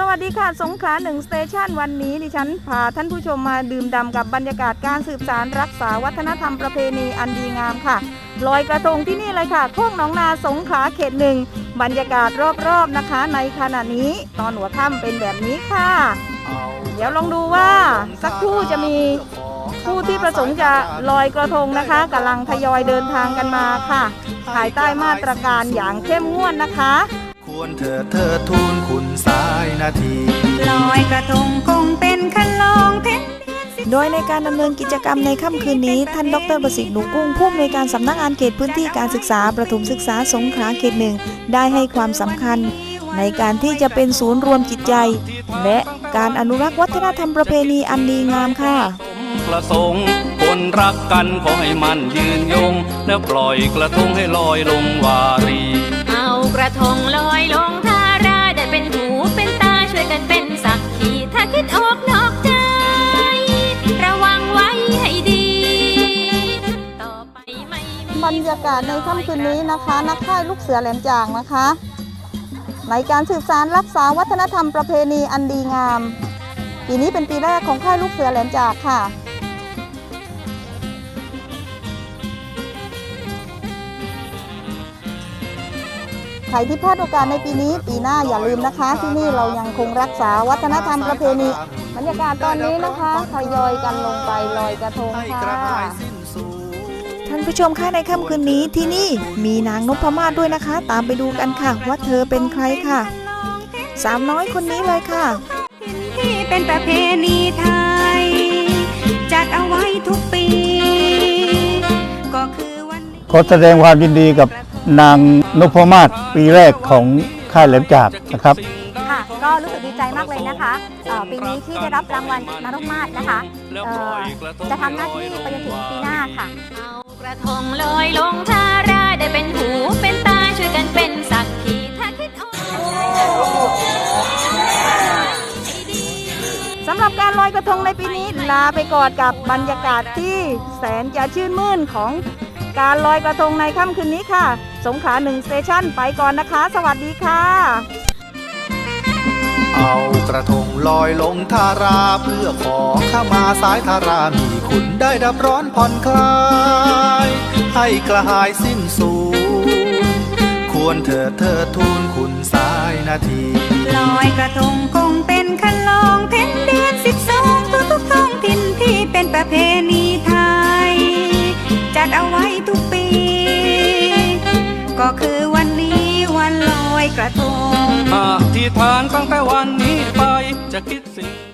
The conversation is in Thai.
สวัสดีค่ะ สงขลาหนึ่งสเตชันวันนี้ดิฉันพาท่านผู้ชมมาดื่มด่ำกับบรรยากาศการสืบสารรักษาวัฒนธรรมประเพณีอันดีงามค่ะลอยกระทงที่นี่เลยค่ะโคกหนองนาสงขลาเขตหนึ่งบรรยากาศรอบๆนะคะ ในขณะนี้ตอนหัวค่ำเป็นแบบนี้ค่ะ เดี๋ยวลองดูว่าสักครู่จะมีผู้ที่ประสงค์จะลอยกระทงนะคะกำลังทยอยเดินทางกันมาค่ะ ภายใต้มาตรการอย่างเข้มงวดนะคะ วรเธอเธอทูลคุณสายนาทีลอยกระทงคงเป็นคันลองเพ็ญโดยในการดำเนินกิจกรรมในค่ำคืนนี้ ท่านดรประสิทธิ์หนูกุ้งผู้อำนวยการสำนักงานเขตพื้นที่การศึกษาประถมศึกษาสงขลาเขตหนึ่งได้ให้ความสำคัญ ในการที่จะเป็นศูนย์รวมจิตใจ และการอนุรักษ์วัฒนธรรมประเพณีอันดีงามค่ะประสงค์คนรักกันขอให้มันยืนยง แล้วปล่อยกระทงให้ลอยลงวารีเอาก ระทงลอยลงทาราได้เป็นหูเป็นตาช่วยกันเป็นสักขีถ้าคิดออกนอกใจ ระวังไว้ให้ดี ต่อไปไม่บรรยากาศในค่ำคืนนี้นะคะนักค่ายลูกเสือแหลมจางนะคะในการสืบสารรักษาวัฒนธรรมประเพณีอันดีงาม ปีนี้เป็นปีแรกของค่ายลูกเสือแหลมจากค่ะ ใครที่พลาดโอกาสในปีนี้ ปีหน้าอย่าลืมนะคะ ที่นี่เรายังคงรักษาวัฒนธรรมประเพณีบรรยากาศตอนนี้นะคะทยอยกันลงไปลอยกระทงให้กค่ะระต่ายสิ้นสูญท่านผู้ชมคะในค่ำคืนนี้ที่นี่มีนางนพมาศด้วยนะคะ ตามไปดูกันค่ะ ว่าเธอเป็นใครค่ะสามน้อยคนนี้เลยค่ะที่เป็นประเพณีไทย จัดเอาไว้ทุกปี ก็คือวันนี้ขอแสดงความยินดีกับ นางนพมาศปีแรกของค่ายแหลมจากนะครับ ค่ะก็รู้สึกดีใจมากเลยนะคะเอ่อปีนี้ที่ได้รับรางวัลนรุมาศนะคะเอ่อจะทำหน้าที่ไปจนถึงปีหน้าค่ะ เอากระทงลอยลงทาราได้เป็นหูเป็นตาช่วยกันเป็นสักขีถ้าคิดออกสำหรับการลอยกระทงในปีนี้ลาไปก่อนกับบรรยากาศที่แสนจะชื่นมื่นของ การลอยกระทงในค่ำคืนนี้ค่ะ สงขลาหนึ่งสเตชันไปก่อนนะคะ สวัสดีค่ะ เอากระทงลอยลงทาราเพื่อขอเข้ามาสายทารามีคุณได้ดับร้อนผ่อนคลาย ให้กระหายสิ้นสูญควรเธอเธอทูลคุณสายนาที ลอยกระทงค กระทงอธิษฐานตั้งแต่วันนี้ไปจะคิดสิ่ง